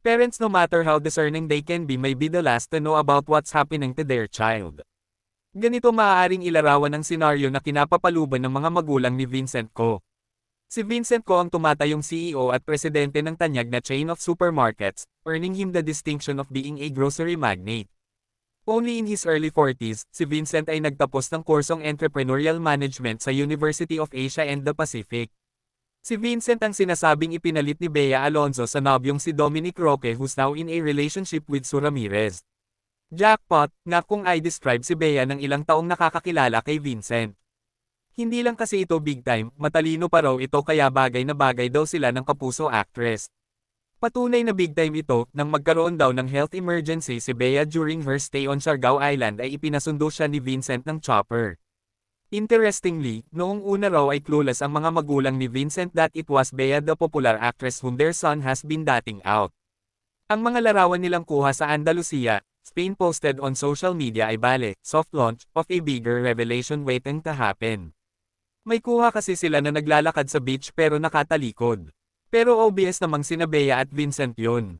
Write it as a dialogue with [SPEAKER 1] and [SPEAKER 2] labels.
[SPEAKER 1] Parents no matter how discerning they can be may be the last to know about what's happening to their child. Ganito maaaring ilarawan ang senaryo na kinapapaluban ng mga magulang ni Vincent Ko. Si Vincent Ko ang tumatayong CEO at presidente ng tanyag na chain of supermarkets, earning him the distinction of being a grocery magnate. Only in his early 40s, si Vincent ay nagtapos ng kursong Entrepreneurial Management sa University of Asia and the Pacific. Si Vincent ang sinasabing ipinalit ni Bea Alonzo sa nobyong si Dominic Roque who's now in a relationship with Sue Ramirez. Jackpot, nga kung I describe si Bea ng ilang taong nakakakilala kay Vincent. Hindi lang kasi ito big time, matalino pa raw ito kaya bagay na bagay daw sila ng kapuso actress. Patunay na big time ito, nang magkaroon daw ng health emergency si Bea during her stay on Siargao Island ay ipinasundo siya ni Vincent ng chopper. Interestingly, noong una raw ay clueless ang mga magulang ni Vincent that it was Bea the popular actress whom their son has been dating out. Ang mga larawan nilang kuha sa Andalusia, Spain posted on social media ay bale, soft launch of a bigger revelation waiting to happen. May kuha kasi sila na naglalakad sa beach pero nakatalikod. Pero obvious namang sina Bea at Vincent yun.